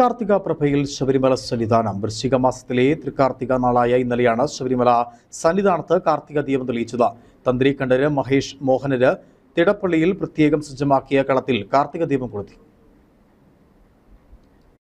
തൃക്കാർത്തിക പ്രഭയിൽ ശബരിമല സന്നിധാനം. വൃശ്ചിക മാസത്തിലെ തൃക്കാർത്തിക നാളായ ഇന്നലെയാണ് ശബരിമല സന്നിധാനത്ത് കാർത്തിക ദീപം തെളിയിച്ചത്. തന്ത്രി കണ്ഠര് മഹേഷ് മോഹനര് തിടപ്പള്ളിയിൽ പ്രത്യേകം സജ്ജമാക്കിയ കളത്തിൽ കാർത്തിക ദീപം കൊളുത്തി.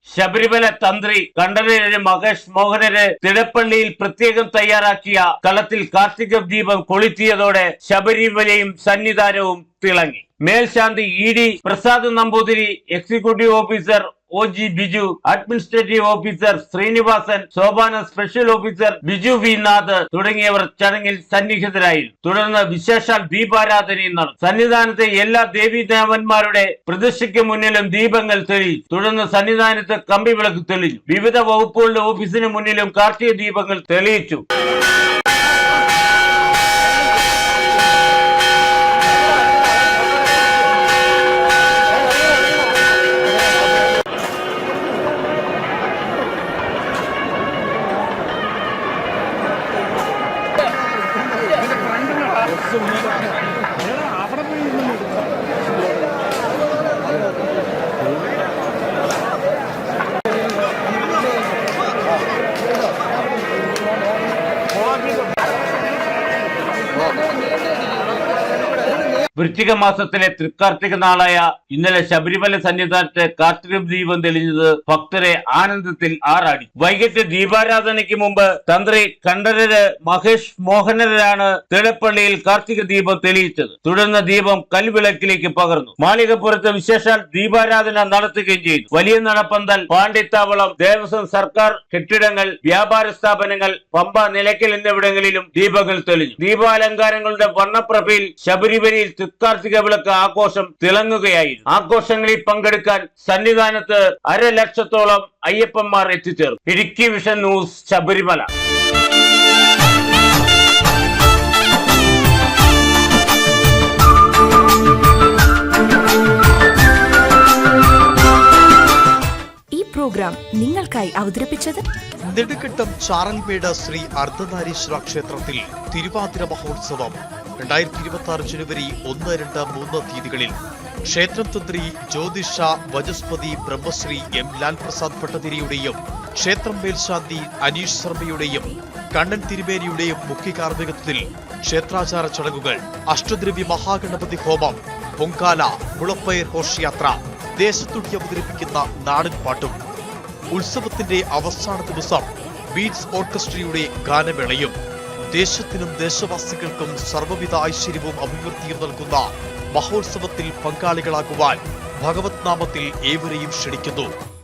ശബരിമല തന്ത്രി കണ്ഠരര് മഹേഷ് മോഹനര് തിടപ്പള്ളിയിൽ പ്രത്യേകം തയ്യാറാക്കിയ കളത്തിൽ കാർത്തിക ദീപം കൊളുത്തിയതോടെ ശബരിമലയും സന്നിധാനവും തിളങ്ങി. മേൽശാന്തി E D Prasad Namboothiri executive officer O G Biju administrative officer Sreenivasan സോപാന special officer Biju V Nath തുടങ്ങിയവർ ചടങ്ങിൽ സന്നിഹിതരായി തുടർന്ന് വിശേഷാൽ ദീപാരാധനയും നടന്നു. സന്നിധാനത്തെ എല്ലാ ദേവീദേവന്മാരുടെ പ്രതിഷ്ഠയ്ക്ക് മുന്നിലും ദീപങ്ങൾ തെളിയിച്ചു തുടർന്ന് സന്നിധാനത്ത് കമ്പി വിളക്ക് തെളിഞ്ഞു. വിവിധ വകുപ്പുകളുടെ ഓഫീസിന് മുന്നിലും കാർത്തിക ദീപങ്ങൾ തെളിയിച്ചു. Thank you. വൃശ്ചിക മാസത്തിലെ തൃക്കാർത്തിക നാളായ ഇന്നലെ ശബരിമല സന്നിധാനത്തെ കാർത്തിക ദീപം തെളിഞ്ഞത് ഭക്തരെ ആനന്ദത്തിൽ ആറാടി. വൈകിട്ട് ദീപാരാധനയ്ക്ക് മുമ്പ് തന്ത്രി കണ്ഠരര് മഹേഷ് മോഹനരാണ് തിടപ്പള്ളിയിൽ കാർത്തിക ദീപം തെളിയിച്ചത്. തുടർന്ന് ദീപം കൽവിളക്കിലേക്ക് പകർന്നു. മാളികപ്പുറത്ത് വിശേഷാൽ ദീപാരാധന നടത്തുകയും ചെയ്തു. വലിയ നടപ്പന്തൽ പാണ്ഡിത്താവളം ദേവസ്വം സർക്കാർ കെട്ടിടങ്ങൾ വ്യാപാര സ്ഥാപനങ്ങൾ പമ്പ നിലയ്ക്കൽ എന്നിവിടങ്ങളിലും ദീപങ്ങൾ തെളിഞ്ഞു. ദീപാലങ്കാരങ്ങളുടെ വർണപ്രഭയിൽ ശബരിമലയിൽ തൃക്കാർത്തിക വിളക്ക് ആഘോഷം തിളങ്ങുകയായിരുന്നു. ആഘോഷങ്ങളിൽ പങ്കെടുക്കാൻ സന്നിധാനത്ത് അരലക്ഷത്തോളം അയ്യപ്പന്മാർ എത്തിച്ചേർന്നു. Idukki vision news Sabarimala. ഈ പ്രോഗ്രാം നിങ്ങൾക്കായി അവതരിപ്പിച്ചത്? നെടുക്കെട്ടം ചാറൽമേട് ശ്രീ അർദ്ധനാരീശ്വര ക്ഷേത്രത്തിൽ തിരുവാതിര മഹോത്സവം. രണ്ടായിരത്തി ഇരുപത്തി ആറ് ജനുവരി ഒന്ന് രണ്ട് മൂന്ന് തീയതികളിൽ ക്ഷേത്രം തന്ത്രി ജ്യോതിഷ വജസ്പതി ബ്രഹ്മശ്രീ എം. ലാൽ പ്രസാദ് ഭട്ടതിരിയുടെയും ക്ഷേത്രം മേൽശാന്തി അനീഷ് ശർമ്മയുടെയും കണ്ണൻ തിരുമേനിയുടെയും മുഖ്യ കാർമ്മികത്വത്തിൽ ക്ഷേത്രാചാര ചടങ്ങുകൾ അഷ്ടദ്രവ്യ മഹാഗണപതി ഹോമം പൊങ്കാല മുളപ്പയർ ഘോഷയാത്ര ദേശത്തുടി അവതരിപ്പിക്കുന്ന നാടൻ പാട്ടും. ഉത്സവത്തിന്റെ അവസാന ദിവസം ബീറ്റ്സ് ഓർക്കസ്ട്രയുടെ ഗാനമേളയും ദേശത്തിനും ദേശവാസികൾക്കും സർവവിധ ഐശ്വര്യവും അഭിവൃദ്ധിയും നൽകുന്ന മഹോത്സവത്തിൽ പങ്കാളികളാകുവാൻ ഭഗവത് നാമത്തിൽ ഏവരെയും ക്ഷണിക്കുന്നു.